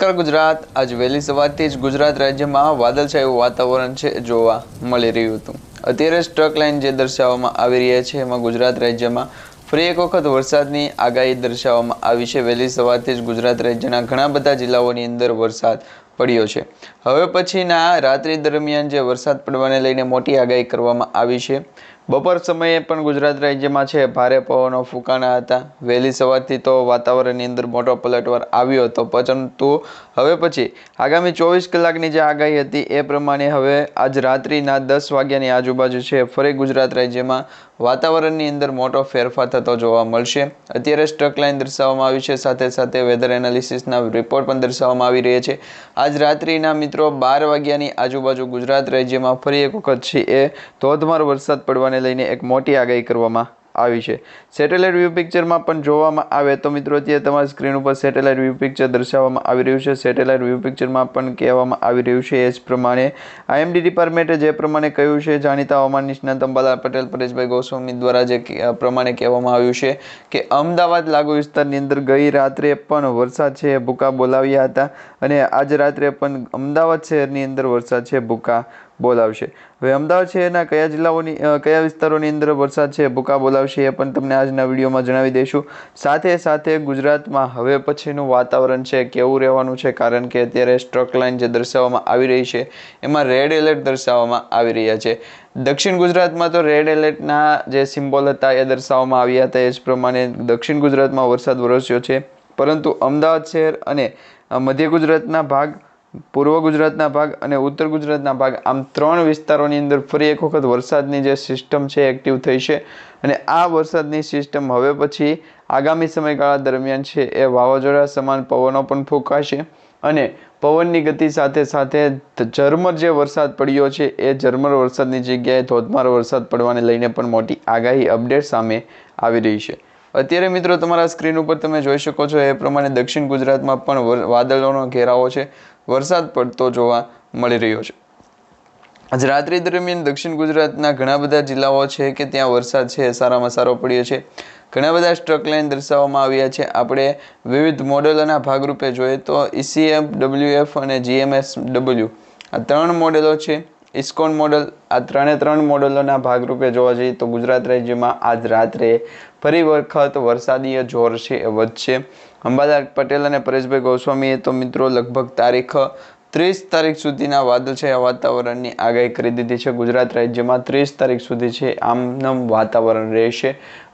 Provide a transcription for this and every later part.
નમસ્કાર ગુજરાત. આજ વહેલી સવારથી જ ગુજરાત રાજ્યમાં વાદળછાયું વાતાવરણ છે જોવા મળી રહ્યું હતું. અત્યારે સ્ટ્રક લાઇન જે દર્શાવવામાં આવી રહ્યા છે, એમાં ગુજરાત રાજ્યમાં ફરી એક વખત વરસાદની આગાહી દર્શાવવામાં આવી છે. વહેલી સવારથી જ ગુજરાત રાજ્યના ઘણા બધા જિલ્લાઓની અંદર વરસાદ પડ્યો છે. હવે પછીના રાત્રિ દરમિયાન જે વરસાદ પડવાને લઈને મોટી આગાહી કરવામાં આવી છે. બપોર સમયે પણ ગુજરાત રાજ્યમાં છે ભારે પવનો ફૂંકાણા હતા. વહેલી સવારથી તો વાતાવરણની અંદર મોટો પલટવાર આવ્યો હતો, પરંતુ હવે પછી આગામી ચોવીસ કલાકની જે આગાહી હતી એ પ્રમાણે હવે આજ રાત્રિના દસ વાગ્યાની આજુબાજુ છે ફરી ગુજરાત રાજ્યમાં વાતાવરણની અંદર મોટો ફેરફાર થતો જોવા મળશે. અત્યારે સ્ટ્રક લાઇન દર્શાવવામાં આવી છે, સાથે સાથે વેધર એનાલિસિસના રિપોર્ટ પણ દર્શાવવામાં આવી રહ્યા છે. આજ રાત્રિના મિત્રો બાર વાગ્યાની આજુબાજુ ગુજરાત રાજ્યમાં ફરી એક વખત છે એ ધોધમાર વરસાદ પડવાને લઈને એક મોટી આગાહી કરવામાં આવી છે. સેટેલાઇટ વ્યૂ પિક્ચરમાં પણ જોવામાં આવે તો મિત્રો, અત્યારે તમારી સ્ક્રીન ઉપર સેટેલાઇટ વ્યૂ પિક્ચર દર્શાવવામાં આવી રહ્યું છે. સેટેલાઇટ વ્યૂ પિક્ચરમાં પણ કહેવામાં આવી રહ્યું છે એ જ પ્રમાણે. આઈએમડી ડિપાર્ટમેન્ટે જે પ્રમાણે કહ્યું છે, જાણીતા હવામાન નિષ્ણાત અંબાલાલ પટેલ, પરેશભાઈ ગોસ્વામી દ્વારા જે પ્રમાણે કહેવામાં આવ્યું છે કે અમદાવાદ લાગુ વિસ્તારની અંદર ગઈ રાત્રે પણ વરસાદ છે, ભૂકા બોલાવ્યા હતા. અને આજ રાત્રે પણ અમદાવાદ શહેરની અંદર વરસાદ છે, ભૂકા બોલાવશે. હવે અમદાવાદ શહેરના કયા જિલ્લાઓની કયા વિસ્તારોની અંદર વરસાદ છે ભૂકા બોલાવશે એ પણ તમને આજના વિડીયોમાં જણાવી દઈશું. સાથે સાથે ગુજરાતમાં હવે પછીનું વાતાવરણ છે, કેવું રહેવાનું છે, કારણ કે અત્યારે સ્ટ્રક લાઇન જે દર્શાવવામાં આવી રહી છે, એમાં રેડ એલર્ટ દર્શાવવામાં આવી રહ્યા છે. દક્ષિણ ગુજરાતમાં તો રેડ એલર્ટના જે સિમ્બોલ હતા એ દર્શાવવામાં આવ્યા હતા, એ જ પ્રમાણે દક્ષિણ ગુજરાતમાં વરસાદ વરસ્યો છે. પરંતુ અમદાવાદ શહેર અને મધ્ય ગુજરાતના ભાગ પૂર્વ ગુજરાતના ભાગ અને ઉત્તર ગુજરાતના ભાગ, આમ ત્રણ વિસ્તારોની અંદર ફરી એક વખત વરસાદની જે સિસ્ટમ છે એક્ટિવ થઈ છે. અને આ વરસાદની સિસ્ટમ હવે પછી આગામી સમયગાળા દરમિયાન છે, એ વાવાઝોડા સમાન પવનો પણ ફૂંકાશે. અને પવનની ગતિ સાથે સાથે ઝરમર જે વરસાદ પડ્યો છે, એ ઝરમર વરસાદની જગ્યાએ ધોધમાર વરસાદ પડવાને લઈને પણ મોટી આગાહી અપડેટ સામે આવી રહી છે. અત્યારે મિત્રો તમારા સ્ક્રીન ઉપર તમે જોઈ શકો છો, એ પ્રમાણે દક્ષિણ ગુજરાતમાં પણ વાદળોનો ઘેરાવો છે. વરસાદ પડતો જોવા મળી રહ્યો છે. આજ રાત્રિ દરમિયાન દક્ષિણ ગુજરાતના ઘણા બધા જિલ્લાઓ છે કે ત્યાં વરસાદ છે, સારામાં સારો પડ્યો છે. ઘણા બધા સ્ટ્રક લાઇન દર્શાવવામાં આવ્યા છે. આપણે વિવિધ મોડેલોના ભાગરૂપે જોઈએ તો E ઈસીએફ ડબલ્યુએફ અને જીએમએસ ડબલ્યુ આ ત્રણ મોડેલો છે. ઇસ્કોન મોડલ, આ ત્રણે ત્રણ મોડલોના ભાગરૂપે જોવા જઈએ તો ગુજરાત રાજ્યમાં આજ રાત્રે ફરી વખત વરસાદીય જોર છે એ વધશે. અંબાલાલ પટેલ અને પરેશભાઈ ગોસ્વામીએ તો મિત્રો લગભગ તારીખ ત્રીસ તારીખ સુધીના વાદળછાયા વાતાવરણની આગાહી કરી દીધી છે ગુજરાત રાજ્યમાં. ત્રીસ તારીખ સુધી છે, આમનમ વાતાવરણ રહેશે.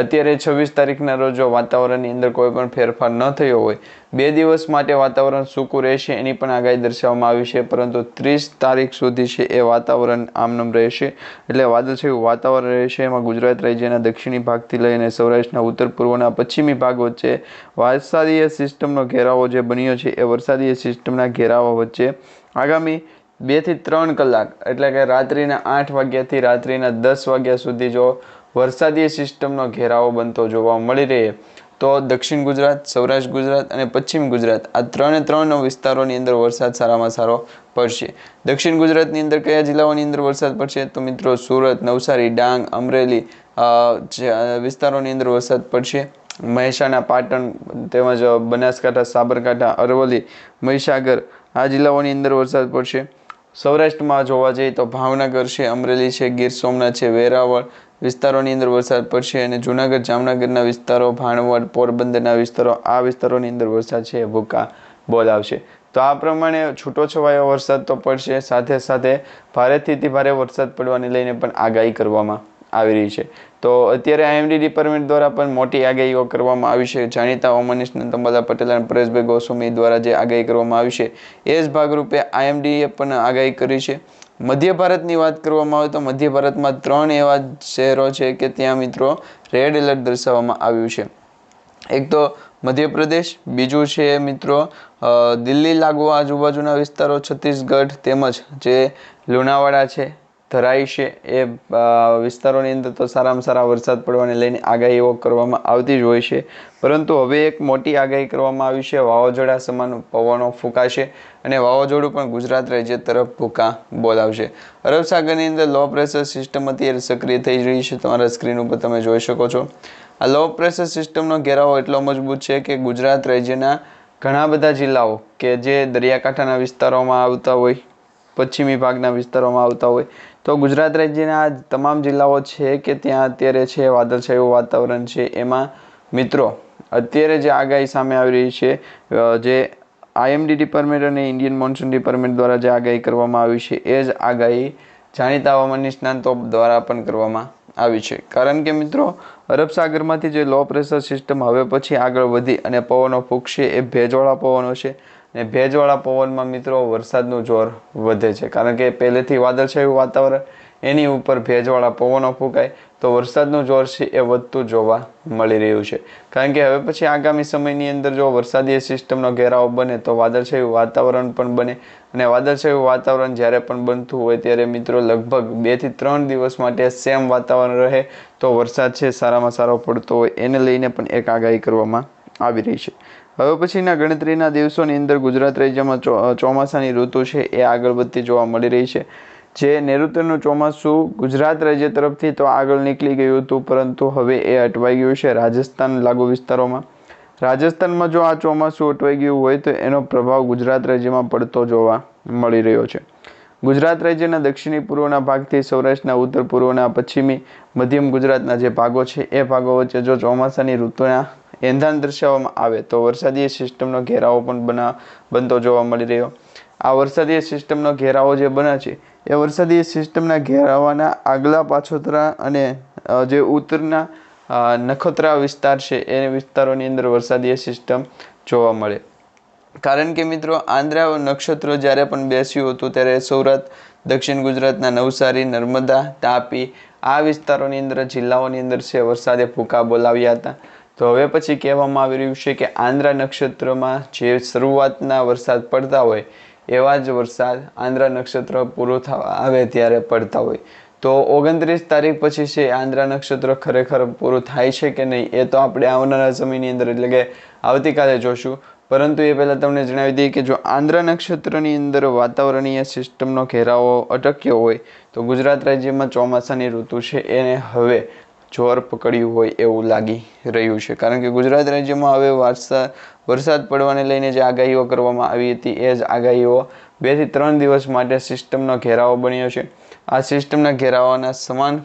અત્યારે છવ્વીસ તારીખના રોજ વાતાવરણની અંદર કોઈ પણ ફેરફાર ન થયો હોય, બે દિવસ માટે વાતાવરણ સૂકું રહેશે એની પણ આગાહી દર્શાવવામાં આવી છે, પરંતુ ત્રીસ તારીખ સુધી છે એ વાતાવરણ આમનમ રહેશે. એટલે વાદળછાયું વાતાવરણ રહેશે, એમાં ગુજરાત રાજ્યના દક્ષિણી ભાગથી લઈને સૌરાષ્ટ્રના ઉત્તર પૂર્વના પશ્ચિમી ભાગ વચ્ચે વરસાદીય સિસ્ટમનો ઘેરાવો જે બન્યો છે, એ વરસાદીય સિસ્ટમના ઘેરાવા વચ્ચે આગામી બેથી ત્રણ કલાક, એટલે કે રાત્રિના આઠ વાગ્યાથી રાત્રિના દસ વાગ્યા સુધી જો વરસાદીય સિસ્ટમનો ઘેરાવો બનતો જોવા મળી રહે, તો દક્ષિણ ગુજરાત, સૌરાષ્ટ્ર ગુજરાત અને પશ્ચિમ ગુજરાત આ ત્રણે ત્રણ વિસ્તારોની અંદર વરસાદ સારામાં સારો પડશે. દક્ષિણ ગુજરાતની અંદર કયા જિલ્લાઓની અંદર વરસાદ પડશે? તો મિત્રો સુરત, નવસારી, ડાંગ, અમરેલી વિસ્તારોની અંદર વરસાદ પડશે. મહેસાણા, પાટણ, તેમજ બનાસકાંઠા, સાબરકાંઠા, અરવલ્લી, મહીસાગર આ જિલ્લાઓની અંદર વરસાદ પડશે. સૌરાષ્ટ્રમાં જોવા જઈએ તો ભાવનગર છે, અમરેલી છે, ગીર સોમનાથ છે, વેરાવળ વિસ્તારોની અંદર વરસાદ પડશે અને જૂનાગઢ, જામનગરના વિસ્તારો, ભાણવડ, પોરબંદરના વિસ્તારો, આ વિસ્તારોની અંદર વરસાદ છે, ભૂકા બોલાવશે તો આ પ્રમાણે છૂટો છવાયો વરસાદ તો પડશે, સાથે સાથે ભારેથી ભારે વરસાદ પડવાને લઈને પણ આગાહી કરવામાં આવી રહી છે. તો અત્યારે આઈએમડી ડિપાર્ટમેન્ટ દ્વારા પણ મોટી આગાહીઓ કરવામાં આવી છે. જાણીતા ઓમનીશ અંબાલા પટેલ અને પરેશભાઈ ગોસ્વામી દ્વારા જે આગાહી કરવામાં આવી છે, એ જ ભાગરૂપે આઈએમડીએ પણ આગાહી કરી છે. મધ્ય ભારતની વાત કરવામાં આવે તો મધ્ય ભારતમાં ત્રણ એવા શહેરો છે કે ત્યાં મિત્રો રેડ એલર્ટ દર્શાવવામાં આવ્યું છે. એક તો મધ્યપ્રદેશ, બીજું છે મિત્રો દિલ્હી લાગુ આજુબાજુના વિસ્તારો છત્તીસગઢ તેમજ જે લુણાવાડા છે ધરાઈ છે. એ વિસ્તારોની અંદર તો સારામાં સારા વરસાદ પડવાને લઈને આગાહીઓ કરવામાં આવતી જ હોય છે. પરંતુ હવે એક મોટી આગાહી કરવામાં આવી છે. વાવાઝોડા સમાન પવનો ફૂંકાશે અને વાવાઝોડું પણ ગુજરાત રાજ્ય તરફ ભૂકા બોલાવશે. અરબ સાગરની અંદર લો પ્રેશર સિસ્ટમ અત્યારે સક્રિય થઈ રહી છે. તમારા સ્ક્રીન ઉપર તમે જોઈ શકો છો. આ લો પ્રેશર સિસ્ટમનો ઘેરાવો એટલો મજબૂત છે કે ગુજરાત રાજ્યના ઘણા બધા જિલ્લાઓ કે જે દરિયાકાંઠાના વિસ્તારોમાં આવતા હોય, પશ્ચિમી ભાગના વિસ્તારોમાં આવતા હોય તો ગુજરાત રાજ્યના તમામ જિલ્લાઓ છે કે ત્યાં અત્યારે છે, વાદળછાયું વાતાવરણ છે, એમાં મિત્રો, અત્યારે જે આગાહી સામે આવી રહી છે જે આઈએમડી ડિપાર્ટમેન્ટ અને ઇન્ડિયન મોન્સૂન ડિપાર્ટમેન્ટ દ્વારા જે આગાહી કરવામાં આવી છે, એ જ આગાહી જાણીતા હવામાન નિષ્ણાંતો દ્વારા પણ કરવામાં આવી છે. કારણ કે મિત્રો, અરબ સાગરમાંથી જે લો પ્રેશર સિસ્ટમ હવે પછી આગળ વધી અને પવનો ફૂંકશે, એ ભેજવાળા પવનો છે અને ભેજવાળા પવનમાં મિત્રો વરસાદનું જોર વધે છે. કારણ કે પહેલેથી વાદળછાયું વાતાવરણ, એની ઉપર ભેજવાળા પવનો ફૂંકાય તો વરસાદનું જોર છે એ વધતું જોવા મળી રહ્યું છે. કારણ કે હવે પછી આગામી સમયની અંદર જો વરસાદી સિસ્ટમનો ઘેરાવો બને તો વાદળછાયું વાતાવરણ પણ બને અને વાદળછાયું વાતાવરણ જ્યારે પણ બનતું હોય ત્યારે મિત્રો લગભગ બેથી ત્રણ દિવસ માટે સેમ વાતાવરણ રહે તો વરસાદ છે સારામાં સારો પડતો હોય એને લઈને પણ એક આગાહી કરવામાં આવી રહી છે. હવે પછીના ગણતરીના દિવસોની અંદર ગુજરાત રાજ્યમાં ચોમાસાની ઋતુ છે એ આગળ વધતી જોવા મળી રહી છે. જે નૈઋત્યનું ચોમાસું ગુજરાત રાજ્ય તરફથી તો આગળ નીકળી ગયું હતું, પરંતુ હવે એ અટવાઈ ગયું છે રાજસ્થાન લાગુ વિસ્તારોમાં. રાજસ્થાનમાં જો આ ચોમાસું અટવાઈ ગયું હોય તો એનો પ્રભાવ ગુજરાત રાજ્યમાં પડતો જોવા મળી રહ્યો છે. ગુજરાત રાજ્યના દક્ષિણી પૂર્વના ભાગથી સૌરાષ્ટ્રના ઉત્તર પૂર્વના પશ્ચિમી મધ્યમ ગુજરાતના જે ભાગો છે એ ભાગો વચ્ચે જો ચોમાસાની ઋતુના એંધાણ દર્શાવવામાં આવે તો વરસાદી સિસ્ટમનો ઘેરાવો પણ બના બનતો જોવા મળી રહ્યો. આ વરસાદીય સિસ્ટમનો ઘેરાવો જે બને છે, એ વરસાદી સિસ્ટમના ઘેરાવાના આગલા પાછોતરા અને જે ઉત્તરના નખોતરા વિસ્તાર છે, એ વિસ્તારોની અંદર વરસાદીય સિસ્ટમ જોવા મળે. કારણ કે મિત્રો, આંધ્રા નક્ષત્ર જ્યારે પણ બેસ્યું હતું ત્યારે સૌરાષ્ટ્ર, દક્ષિણ ગુજરાતના નવસારી, નર્મદા, તાપી આ વિસ્તારોની અંદર, જિલ્લાઓની અંદર છે, વરસાદે ફૂંકા બોલાવ્યા હતા. તો હવે પછી કહેવામાં આવી રહ્યું છે કે આંધ્રા નક્ષત્રમાં જે શરૂઆતના વરસાદ પડતા હોય, એવા જ વરસાદ આંધ્રા નક્ષત્ર પૂરું થવા આવે ત્યારે પડતા હોય. તો ઓગણત્રીસ તારીખ પછી છે, આંધ્રા નક્ષત્ર ખરેખર પૂરું થાય છે કે નહીં, એ તો આપણે આવનારા સમયની અંદર એટલે કે આવતીકાલે જોશું. પરંતુ એ પહેલાં તમને જણાવી દઈએ કે જો આંધ્ર નક્ષત્રની અંદર વાતાવરણીય સિસ્ટમનો ઘેરાવો અટક્યો હોય, તો ગુજરાત રાજ્યમાં ચોમાસાની ઋતુ છે એને હવે જોર પકડ્યું હોય એવું લાગી રહ્યું છે. કારણ કે ગુજરાત રાજ્યમાં હવે વરસાદ વરસાદ પડવાને લઈને જે આગાહીઓ કરવામાં આવી હતી એ જ આગાહીઓ બેથી ત્રણ દિવસ માટે સિસ્ટમનો ઘેરાવો બન્યો છે. આ સિસ્ટમના ઘેરાવાના સમાન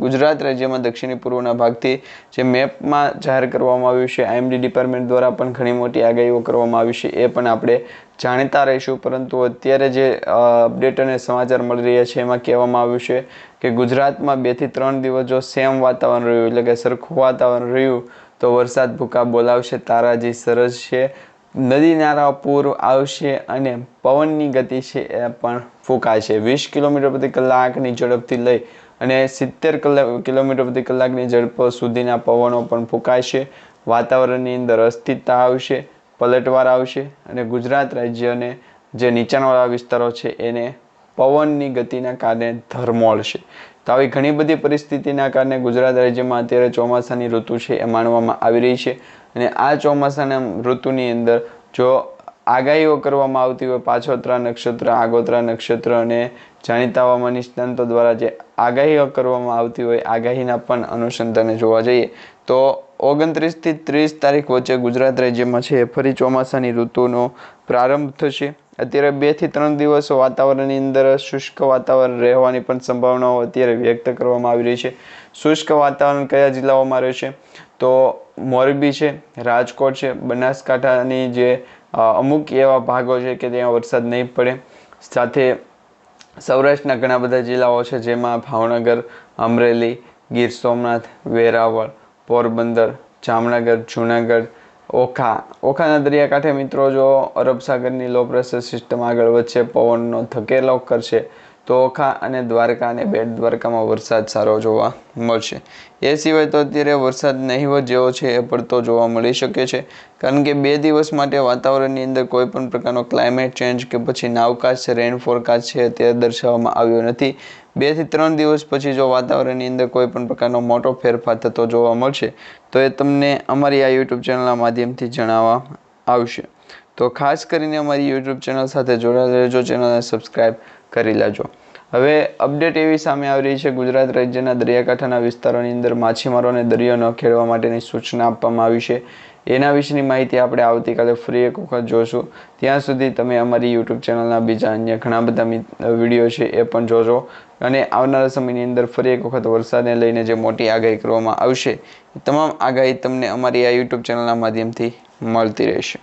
ગુજરાત રાજ્યમાં દક્ષિણી પૂર્વના ભાગથી જે મેપમાં જાહેર કરવામાં આવ્યું છે આઈએમડી ડિપાર્ટમેન્ટ દ્વારા પણ ઘણી મોટી આગાહીઓ કરવામાં આવી છે, એ પણ આપણે જાણતા રહીશું, પરંતુ અત્યારે જે અપડેટ અને સમાચાર મળી રહ્યા છે, એમાં કહેવામાં આવ્યું છે કે ગુજરાતમાં બેથી ત્રણ દિવસ જો સેમ વાતાવરણ રહ્યું, એટલે કે સરખું વાતાવરણ રહ્યું, તો વરસાદ ભૂકા બોલાવશે, તારાજી સરસ છે નદી નાળા પૂર આવશે અને પવનની ગતિ છે એ પણ ફૂંકાશે. વીસ કિલોમીટર પ્રતિ કલાકની ઝડપથી લઈ અને સિત્તેર કિલોમીટર પ્રતિ કલાકની ઝડપ સુધીના પવનો પણ ફૂંકાશે. વાતાવરણની અંદર અસ્થિરતા આવશે પલટવાર આવશે અને ગુજરાત રાજ્યને જે નીચાણવાળા વિસ્તારો છે એને પવનની ગતિના કારણે ધરમોળશે તો આવી ઘણી બધી પરિસ્થિતિના કારણે ગુજરાત રાજ્યમાં અત્યારે ચોમાસાની ઋતુ છે એ માનવામાં આવી રહી છે. અને આ ચોમાસાના ઋતુની અંદર જો આગાહીઓ કરવામાં આવતી હોય, પાછોતરા નક્ષત્ર, આગોતરા નક્ષત્ર અને જાણીતા હવામાન નિષ્ણાંતો દ્વારા જે આગાહીઓ કરવામાં આવતી હોય, આગાહીના પણ અનુસંધાને જોવા જઈએ. તો ઓગણત્રીસથી ત્રીસ તારીખ વચ્ચે ગુજરાત રાજ્યમાં છે, ફરી ચોમાસાની ઋતુનો પ્રારંભ થશે. અત્યારે બેથી ત્રણ દિવસો વાતાવરણની અંદર શુષ્ક વાતાવરણ રહેવાની પણ સંભાવનાઓ અત્યારે વ્યક્ત કરવામાં આવી રહી છે. શુષ્ક વાતાવરણ કયા જિલ્લાઓમાં રહેશે? તો મોરબી છે, રાજકોટ છે, બનાસકાંઠાની જે અમુક એવા ભાગો છે કે ત્યાં વરસાદ નહીં પડે. સાથે સૌરાષ્ટ્રના ઘણા બધા જિલ્લાઓ છે, જેમાં ભાવનગર, અમરેલી, ગીર સોમનાથ, વેરાવળ, પોરબંદર, જામનગર, જુનાગઢ, ઓખા. ઓખાના દરિયાકાંઠે મિત્રો જો અરબ સાગરની લો પ્રેશર સિસ્ટમ આગળ વધશે, પવનનો ધકેલો કરશે. ઓખા અને દ્વારકા અને બેટ દ્વારકામાં વરસાદ સારો જોવા મળશે. એ સિવાય તો અત્યારે વરસાદ નહીવત જેવો છે એ પડતો જોવા મળી શકે છે. કારણ કે બે દિવસ માટે વાતાવરણની અંદર કોઈ પણ પ્રકારનો ક્લાઇમેટ ચેન્જ કે પછી નાવકાશ છે રેન ફોરકાસ્ટ છે તે દર્શાવવામાં આવ્યો નથી. બેથી ત્રણ દિવસ પછી જો વાતાવરણની અંદર કોઈ પણ પ્રકારનો મોટો ફેરફાર થતો જોવા મળશે, તો એ તમને અમારી આ યુટ્યુબ ચેનલના માધ્યમથી જણાવવા આવશે. તો ખાસ કરીને અમારી યુટ્યુબ ચેનલ સાથે જોડાયેલા રહેજો. ચેનલને સબસ્ક્રાઈબ કરી લેજો. હવે અપડેટ એવી સામે આવી રહી છે. ગુજરાત રાજ્યના દરિયાકાંઠાના વિસ્તારોની અંદર માછીમારોને દરિયો ન ખેડવા માટેની સૂચના આપવામાં આવી છે. એના વિશેની માહિતી આપણે આવતીકાલે ફરી એક વખત જોશું. ત્યાં સુધી તમે અમારી યુટ્યુબ ચેનલના બીજા અન્ય ઘણા બધા વીડિયો છે એ પણ જોજો. અને આવનારા સમયની અંદર ફરી એક વખત વરસાદને લઈને જે મોટી આગાહી કરવામાં આવશે તમામ આગાહી તમને અમારી આ યુટ્યુબ ચેનલના માધ્યમથી મળતી રહેશે.